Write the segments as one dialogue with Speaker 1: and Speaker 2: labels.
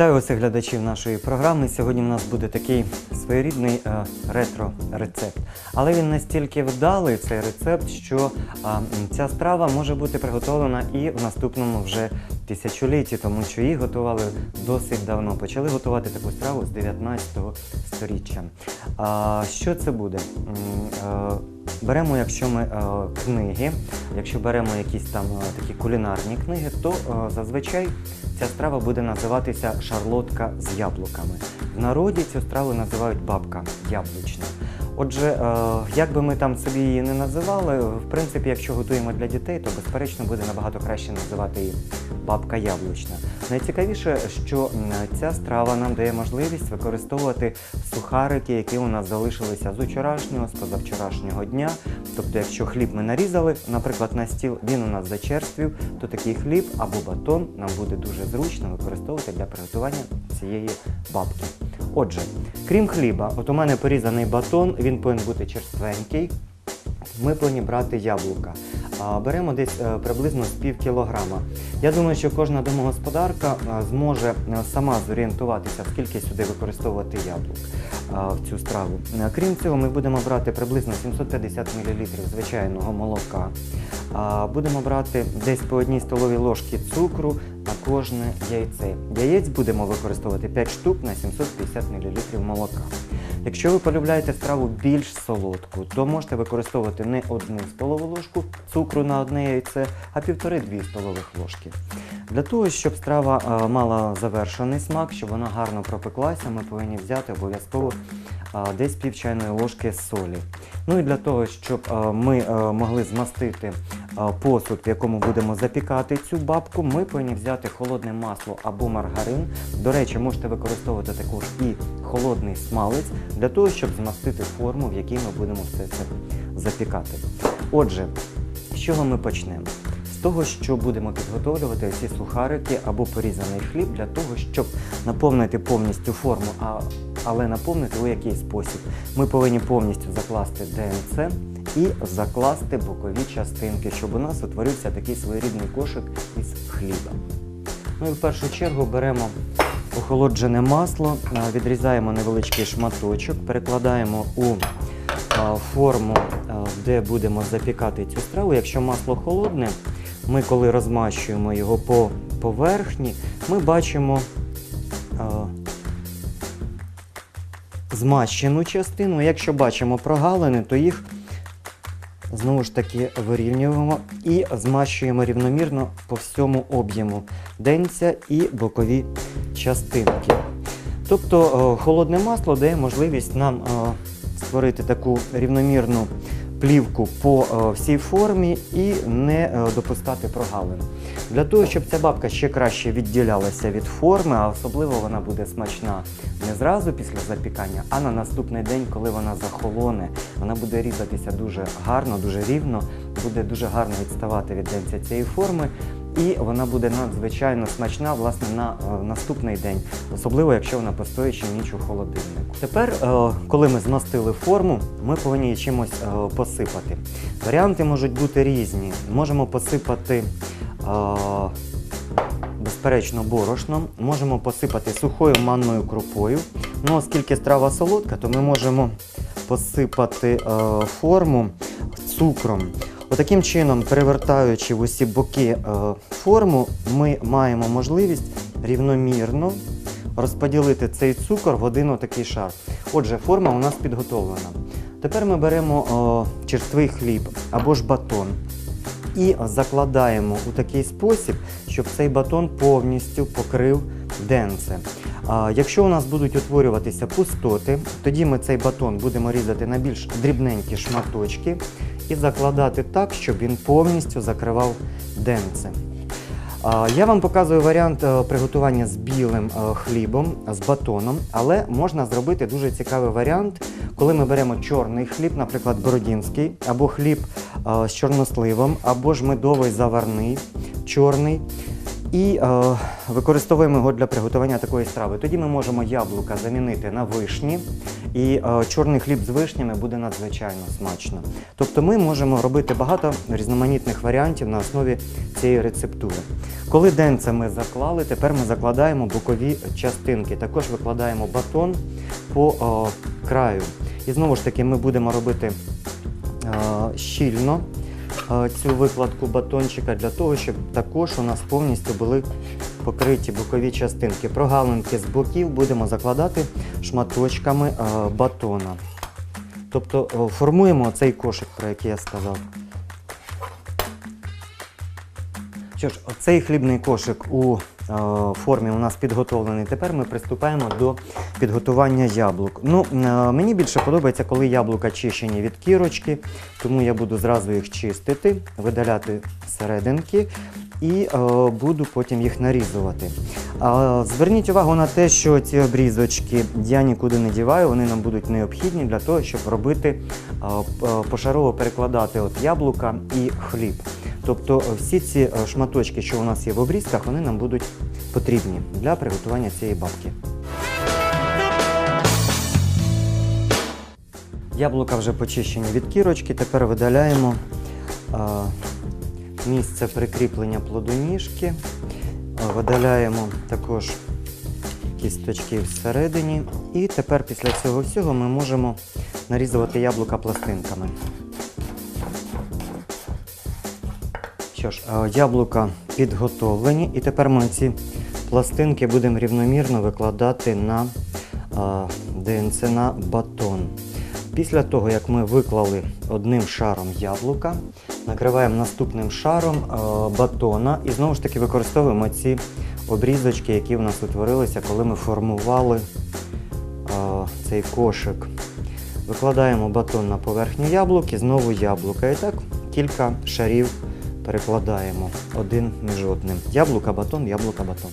Speaker 1: Вітаю усіх глядачів нашої програми. Сьогодні у нас буде такий своєрідний е, ретро-рецепт. Але він настільки вдалий, цей рецепт, що е, ця страва може бути приготовлена і в наступному вже тисячолітті, тому що її готували досить давно. Почали готувати таку страву з 19 сторіччя. А, що це буде? Е, Беремо, якщо ми е, книги, якщо беремо якісь там е, такі кулінарні книги, то зазвичай ця страва буде називатися шарлотка з яблуками. В народі цю страву називають бабка яблучна. Отже, е, як би ми там собі її не називали, в принципі, якщо готуємо для дітей, то безперечно буде набагато краще називати її бабка яблучна. Найцікавіше, що ця страва нам дає можливість використовувати сухарики, які у нас залишилися з вчорашнього, з позавчорашнього дня. Тобто, якщо хліб ми нарізали, наприклад, на стіл, він у нас зачерствів, то такий хліб або батон нам буде дуже зручно використовувати для приготування цієї бабки. Отже, крім хліба, от у мене порізаний батон, він повинен бути черственький. Ми повинні брати яблука. Беремо десь е, приблизно з пів кілограма. Я думаю, що кожна домогосподарка е, зможе е, сама зорієнтуватися, скільки сюди використовувати яблук в цю страву. Крім цього, ми будемо брати приблизно 750 мл звичайного молока. Будемо брати десь по одній столовій ложці цукру на кожне яйце. Яєць будемо використовувати 5 штук на 750 мл молока. Якщо ви полюбляєте страву більш солодку, то можете використовувати не одну столову ложку цукру на одне яйце, а півтори-дві столових ложки. Для того, щоб страва е, мала завершений смак, щоб вона гарно пропеклася, ми повинні взяти обов'язково е, десь пів чайної ложки солі. Ну і для того, щоб е, ми могли змастити посуд, в якому будемо запікати цю бабку, ми повинні взяти холодне масло або маргарин. До речі, можете використовувати також і холодний смалець для того, щоб змастити форму, в якій ми будемо все це запікати. Отже, з чого ми почнемо? З того, що будемо підготовлювати ці сухарики або порізаний хліб для того, щоб наповнити повністю форму, а, але наповнити у який спосіб. Ми повинні повністю закласти ДНЦ і закласти бокові частинки, щоб у нас утворився такий своєрідний кошик із хліба. Ну і в першу чергу беремо охолоджене масло, відрізаємо невеличкий шматочок, перекладаємо у форму, де будемо запікати цю страву. Якщо масло холодне, ми коли розмащуємо його по поверхні, ми бачимо змащену частину. Якщо бачимо прогалини, то їх знову ж таки вирівнюємо і змащуємо рівномірно по всьому об'єму денця і бокові частинки. Тобто е, холодне масло дає можливість нам е, створити таку рівномірну плівку по е, всій формі і не е, допускати прогалин. Для того, щоб ця бабка ще краще відділялася від форми, а особливо вона буде смачна не зразу після запікання, а на наступний день, коли вона захолоне, вона буде різатися дуже гарно, дуже рівно, буде дуже гарно відставати від цієї форми. І вона буде надзвичайно смачна власне на е, наступний день, особливо якщо вона постоїть ще ніч у холодильнику. Тепер, е, коли ми змастили форму, ми повинні її чимось е, посипати. Варіанти можуть бути різні. Можемо посипати. Безперечно, борошном, можемо посипати сухою манною крупою. Ну, оскільки страва солодка, то ми можемо посипати е, форму цукром. Отаким чином, перевертаючи в усі боки е, форму, ми маємо можливість рівномірно розподілити цей цукор в один отакий шар. Отже, форма у нас підготовлена. Тепер ми беремо е, черствий хліб або ж батон і закладаємо у такий спосіб, щоб цей батон повністю покрив денце. Якщо у нас будуть утворюватися пустоти, тоді ми цей батон будемо різати на більш дрібненькі шматочки і закладати так, щоб він повністю закривав денце. Я вам показую варіант е, приготування з білим е, хлібом, з батоном, але можна зробити дуже цікавий варіант, коли ми беремо чорний хліб, наприклад, бородінський, або хліб е, з чорносливом, або ж медовий заварний, чорний. І е, використовуємо його для приготування такої страви. Тоді ми можемо яблука замінити на вишні, і е, чорний хліб з вишнями буде надзвичайно смачно. Тобто ми можемо робити багато різноманітних варіантів на основі цієї рецептури. Коли денце ми заклали, тепер ми закладаємо бокові частинки. Також викладаємо батон по о, краю. І знову ж таки ми будемо робити е, щільно е, цю викладку батончика для того, щоб також у нас повністю були покриті бокові частинки. Прогалинки з боків будемо закладати шматочками е, батона. Тобто формуємо цей кошик, про який я сказав. Що ж, цей хлібний кошик у е, формі у нас підготовлений. Тепер ми приступаємо до підготування яблук. Ну, е, мені більше подобається, коли яблука чищені від кірочки, тому я буду зразу їх чистити, видаляти серединки і е, буду потім їх нарізувати. Зверніть увагу на те, що ці обрізочки я нікуди не діваю, вони нам будуть необхідні для того, щоб робити е, пошарово перекладати от яблука і хліб. Тобто всі ці шматочки, що у нас є в обрізках, вони нам будуть потрібні для приготування цієї бабки. Яблука вже почищені від кірочки, тепер видаляємо місце прикріплення плодоніжки, видаляємо також кісточки всередині. І тепер після цього всього ми можемо нарізувати яблука пластинками. Що ж, яблука підготовлені, і тепер ми ці пластинки будемо рівномірно викладати на ДНЦ на батон. Після того, як ми виклали одним шаром яблука, накриваємо наступним шаром е, батона і знову ж таки використовуємо ці обрізочки, які в нас утворилися, коли ми формували е, цей кошик. Викладаємо батон на поверхню яблук і знову яблука. І так кілька шарів перекладаємо один між одним. Яблука, батон, яблука, батон.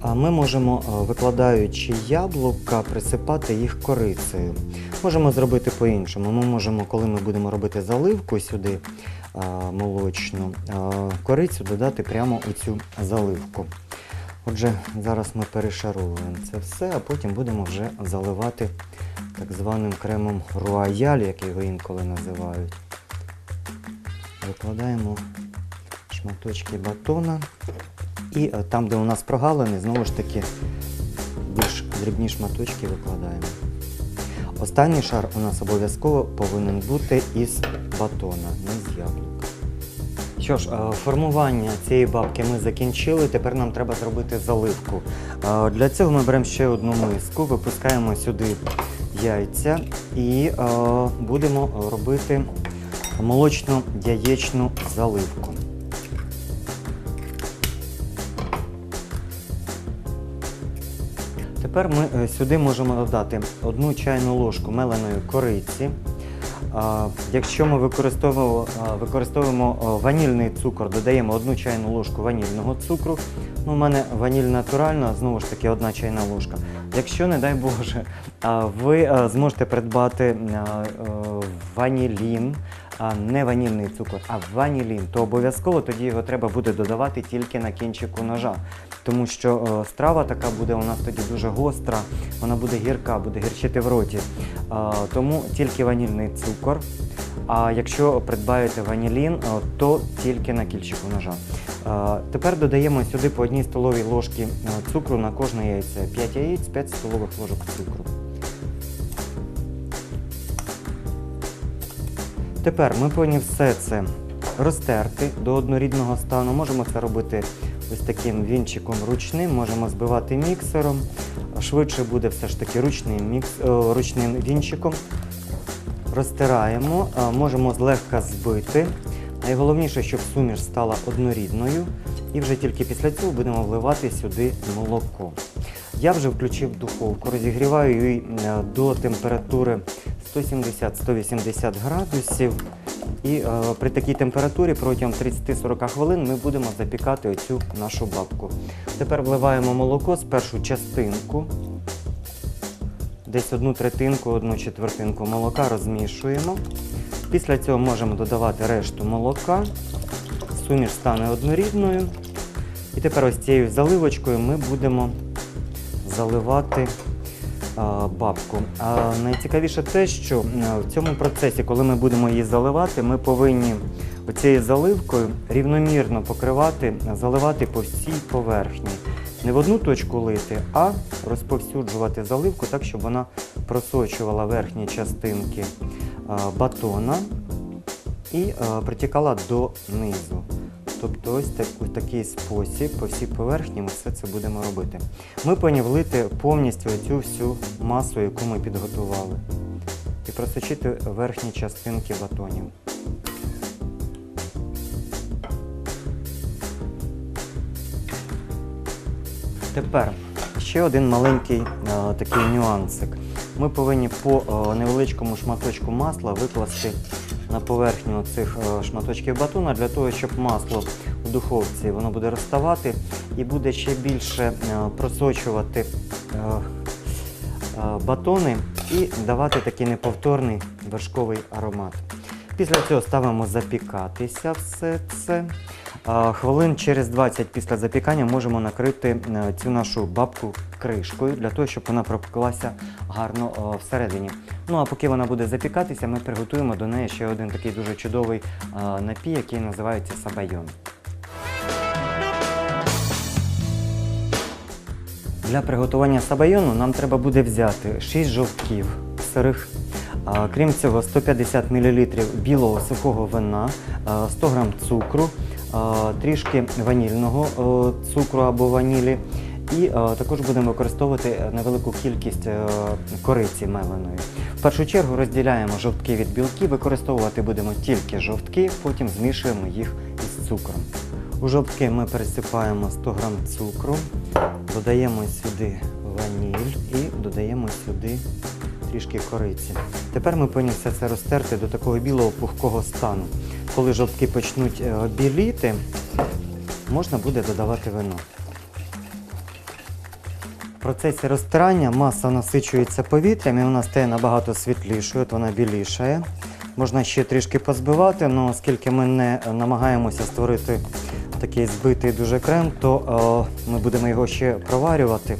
Speaker 1: А ми можемо, е, викладаючи яблука, присипати їх корицею. Можемо зробити по-іншому. Ми можемо, коли ми будемо робити заливку сюди е, молочну, е, корицю додати прямо у цю заливку. Отже, зараз ми перешаровуємо це все, а потім будемо вже заливати так званим кремом руаяль, як його інколи називають. Викладаємо шматочки батона. І е, там, де у нас прогалини, знову ж таки більш дрібні шматочки викладаємо. Останній шар у нас обов'язково повинен бути із батона, не з яблука. Що ж, е, формування цієї бабки ми закінчили. Тепер нам треба зробити заливку. Е, Для цього ми беремо ще одну миску, випускаємо сюди яйця і е, будемо робити молочно-яєчну заливку. Тепер ми е, сюди можемо додати одну чайну ложку меленої кориці. Якщо ми використовуємо, використовуємо ванільний цукор, додаємо одну чайну ложку ванільного цукру. Ну, у мене ваніль натуральна, знову ж таки, одна чайна ложка. Якщо, не дай Боже, ви зможете придбати е, ванілін, не ванільний цукор, а ванілін, то обов'язково тоді його треба буде додавати тільки на кінчику ножа. Тому що е, страва така буде у нас тоді дуже гостра, вона буде гірка, буде гірчити в роті. Тому тільки ванільний цукор. А якщо придбаєте ванілін, е, то тільки на кільчику ножа. Тепер додаємо сюди по одній столовій ложці е, цукру на кожне яйце. 5 яєць, 5 столових ложок цукру. Тепер ми повинні все це розтерти до однорідного стану. Можемо це робити ось таким вінчиком ручним, можемо збивати міксером. Швидше буде все ж таки ручним, мікс, е, ручним вінчиком. Розтираємо, е, можемо злегка збити. Найголовніше, щоб суміш стала однорідною. І вже тільки після цього будемо вливати сюди молоко. Я вже включив духовку, розігріваю її е, до температури 170-180 градусів. І е, при такій температурі протягом 30-40 хвилин ми будемо запікати оцю нашу бабку. Тепер вливаємо молоко спершу частинку, десь одну третинку, одну четвертинку молока розмішуємо. Після цього можемо додавати решту молока. Суміш стане однорідною. І тепер ось цією заливочкою ми будемо заливати бабку. А найцікавіше те, що в цьому процесі, коли ми будемо її заливати, ми повинні оцією заливкою рівномірно покривати, заливати по всій поверхні. Не в одну точку лити, а розповсюджувати заливку так, щоб вона просочувала верхні частинки батона і е, притікала до низу. Тобто ось так, у такий спосіб по всій поверхні ми все це будемо робити. Ми повинні влити повністю цю всю масу, яку ми підготували, і просочити верхні частинки батонів. Тепер ще один маленький е, такий нюансик. Ми повинні по е, невеличкому шматочку масла викласти на поверхню цих е, шматочків батона для того, щоб масло у духовці воно буде розставати і буде ще більше е, просочувати е, батони і давати такий неповторний вершковий аромат. Після цього ставимо запікатися все це. Хвилин через 20 після запікання можемо накрити цю нашу бабку кришкою для того, щоб вона пропеклася гарно о, всередині. Ну а поки вона буде запікатися, ми приготуємо до неї ще один такий дуже чудовий а, напій, який називається сабайон. Для приготування сабайону нам треба буде взяти 6 жовтків сирих. Крім цього, 150 мл білого сухого вина, 100 г цукру, трішки ванільного цукру або ванілі. І також будемо використовувати невелику кількість е, кориці меленої. В першу чергу розділяємо жовтки від білків, використовувати будемо тільки жовтки, потім змішуємо їх із цукром. У жовтки ми пересипаємо 100 г цукру, додаємо сюди ваніль і додаємо сюди трішки кориці. Тепер ми повинні все це розтерти до такого білого пухкого стану. Коли жовтки почнуть е, біліти, можна буде додавати вино. Процесі розтирання маса насичується повітрям і вона стає набагато світлішою, вона білішає. Можна ще трішки позбивати, але оскільки ми не намагаємося створити такий збитий дуже крем, то е, ми будемо його ще проварювати.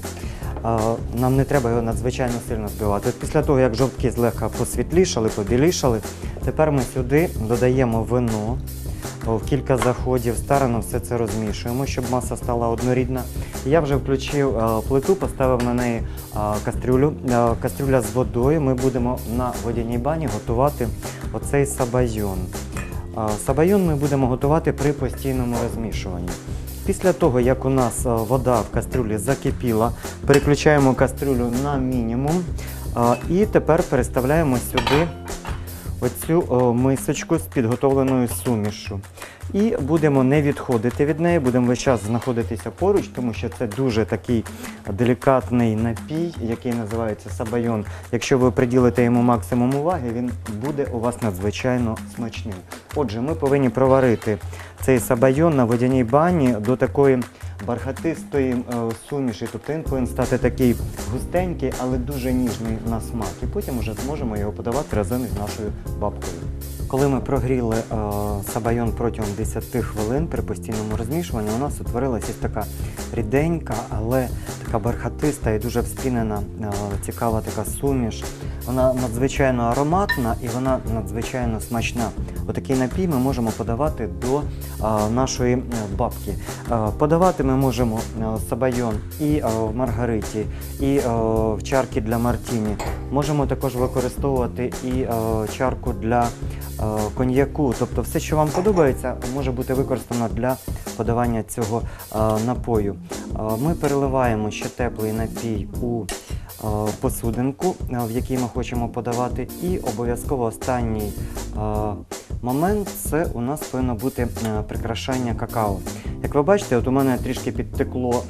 Speaker 1: Е, нам не треба його надзвичайно сильно збивати. Після того, як жовтки злегка посвітлішали, побілішали, тепер ми сюди додаємо вино. В кілька заходів старано все це розмішуємо, щоб маса стала однорідна. Я вже включив е, плиту, поставив на неї е, кастрюлю. Е, кастрюля з водою. Ми будемо на водяній бані готувати оцей сабайон. Сабайон ми будемо готувати при постійному розмішуванні. Після того, як у нас вода в кастрюлі закипіла, переключаємо кастрюлю на мінімум і тепер переставляємо сюди оцю мисочку з підготовленою сумішю. І будемо не відходити від неї, будемо весь час знаходитися поруч, тому що це дуже такий делікатний напій, який називається сабайон. Якщо ви приділите йому максимум уваги, він буде у вас надзвичайно смачним. Отже, ми повинні проварити цей сабайон на водяній бані до такої бархатистої е, суміші. Тобто він повинен стати такий густенький, але дуже ніжний на смак. І потім вже зможемо його подавати разом із нашою бабкою. Коли ми прогріли е, сабайон протягом 10 хвилин при постійному розмішуванні, у нас утворилася така ріденька, але така бархатиста і дуже вспінена, е, цікава така суміш. Вона надзвичайно ароматна і вона надзвичайно смачна. Отакий напій ми можемо подавати до е, нашої е, бабки. Подавати ми можемо сабайон і в маргариті, і в чарки для мартіні. Можемо також використовувати і чарку для коньяку. Тобто все, що вам подобається, може бути використано для подавання цього напою. Е, Ми переливаємо ще теплий напій у е, посудинку, е, в якій ми хочемо подавати, і обов'язково останній момент це у нас повинно бути прикрашання какао. Як ви бачите, от у мене трішки підтекло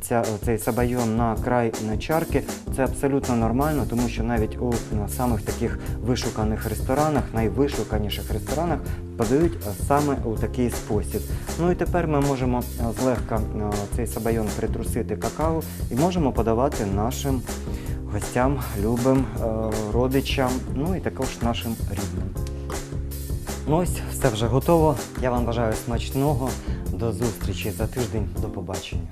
Speaker 1: ця, цей сабайон на край чарки. Це абсолютно нормально, тому що навіть у самих таких вишуканих ресторанах, найвишуканіших ресторанах, подають е, саме у такий спосіб. Ну і тепер ми можемо е, злегка е, цей сабайон притрусити какао і можемо подавати нашим гостям, любим, родичам, ну і також нашим рідним. Ну ось, все вже готово. Я вам бажаю смачного. До зустрічі за тиждень. До побачення.